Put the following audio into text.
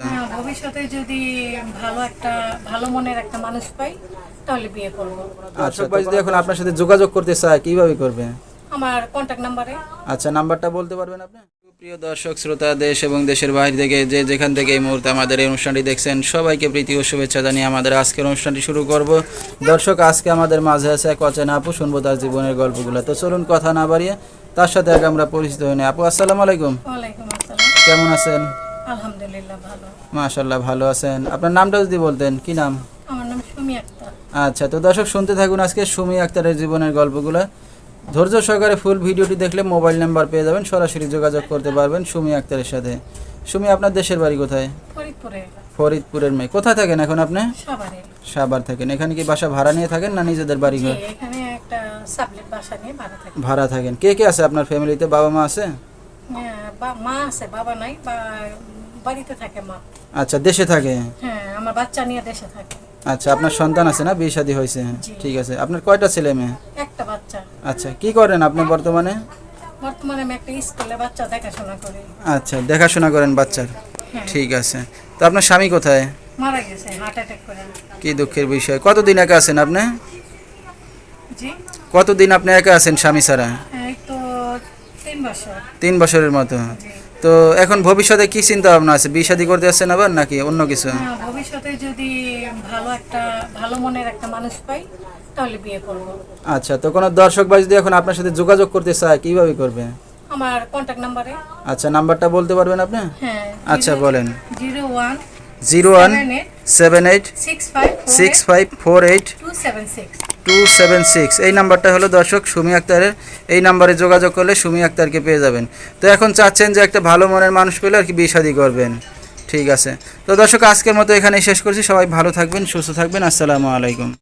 হ্যাঁ, ভবিষ্যতে যদি ভালো একটা ভালো মনের একটা মানুষ পাই তাহলে বিয়ে করব। আচ্ছা যদি এখন আপনার সাথে যোগাযোগ করতে চায় কীভাবে করবে? আমার কন্ট্যাক্ট নাম্বারে আচ্ছা নাম্বারটা বলতে পারবেন আপনি? প্রিয় দর্শক শ্রোতা দেশ এবং দেশের বাইরে থেকে যে যেখান থেকে এই মুহূর্তে আমাদের এই অনুষ্ঠানটি দেখছেন সবাইকে প্রীতি ও শুভেচ্ছা জানিয়ে আমাদের আজকের অনুষ্ঠানটি শুরু করব। দর্শক আজকে আমাদের মাঝে আছে এক অচেনা আপু শুনব তার জীবনের গল্পগুলো। তো চলুন কথা না বাড়িয়ে তার সাথে আগে আমরা পরিচিত হই আপু আসসালামু আলাইকুম। ওয়ালাইকুম আসসালাম। কেমন আছেন? আলহামদুলিল্লাহ ভালো। মাশাল্লাহ ভালো আছেন। আপনার নামটা যদি বলতেন কি নাম? আমার নাম সুমি আক্তার। আচ্ছা তো দর্শক শুনতে থাকুন আজকে সুমি আক্তারের জীবনের গল্পগুলো। ধৈর্য সহকারে ফুল ভিডিওটি দেখলে মোবাইল নাম্বার পেয়ে যাবেন সরাসরি যোগাযোগ করতে পারবেন সুমি আক্তারের সাথে। সুমি আপনার দেশের বাড়ি কোথায়? ফরিদপুরে ফরিদপুরের মেয়ে। কোথায় থাকেন এখন আপনি? সবারে থাকেন। এখানে কি বাসা ভাড়া নিয়ে থাকেন না নিজেদের বাড়ি ঘর? এখানে একটা সাবলেট বাসা নিয়ে ভাড়া থাকি। ভাড়া থাকেন। কে কে আছে আপনার ফ্যামিলিতে বাবা মা আছে? হ্যাঁ, মা আছে বাবা নাই বা বাড়িতে থাকে মা। আচ্ছা দেশে থাকে? হ্যাঁ আমার বাচ্চা নিয়ে দেশে থাকে। আচ্ছা আপনার সন্তান আছে না? বিয়ে শাদী হয়েছে? ঠিক আছে। আপনার কয়টা ছেলে মেয়ে? একটা বাচ্চা। আচ্ছা কি করেন আপনি বর্তমানে? বর্তমানে আমি একটা স্কুলে বাচ্চা দেখাশোনা করি। আচ্ছা দেখাশোনা করেন বাচ্চার। হ্যাঁ। ঠিক আছে। তো আপনার স্বামী কোথায়? মারা গেছে হার্ট অ্যাটাক করে। কি দুঃখের বিষয়। কতদিন একা আছেন আপনি? জি? কতদিন আপনি একা আছেন স্বামী ছাড়া? তো তিন বছরের মতো। তো এখন ভবিষ্যতে কি চিন্তা ভাবনা আছে? বিয়ে শাদী করতে আসছেন আবার নাকি অন্য কিছু? ভবিষ্যতে যদি ভালো একটা ভালো মনের একটা মানুষ পাই তাহলে বিয়ে করব। আচ্ছা তো কোনো দর্শক ভাই যদি এখন আপনার সাথে যোগাযোগ করতে চায় কীভাবে করবে? আমার কন্ট্যাক্ট নাম্বারে আচ্ছা নাম্বারটা বলতে পারবেন আপনি? হ্যাঁ আচ্ছা বলেন। Zero one zero one seven eight six five six five four eight two seven six. Two seven six এই নাম্বারটা হলো দর্শক সুমি আক্তারের। এই নাম্বারে যোগাযোগ করলে সুমি আক্তারকে পেয়ে যাবেন। তো এখন চাচ্ছেন যে একটা ভালো মনের মানুষ পেলে আর কি বিয়ে করবেন। ঠিক আছে। তো দর্শক, আজকের মতো এখানেই শেষ করছি। সবাই ভালো থাকবেন, সুস্থ থাকবেন। আসসালামু আলাইকুম।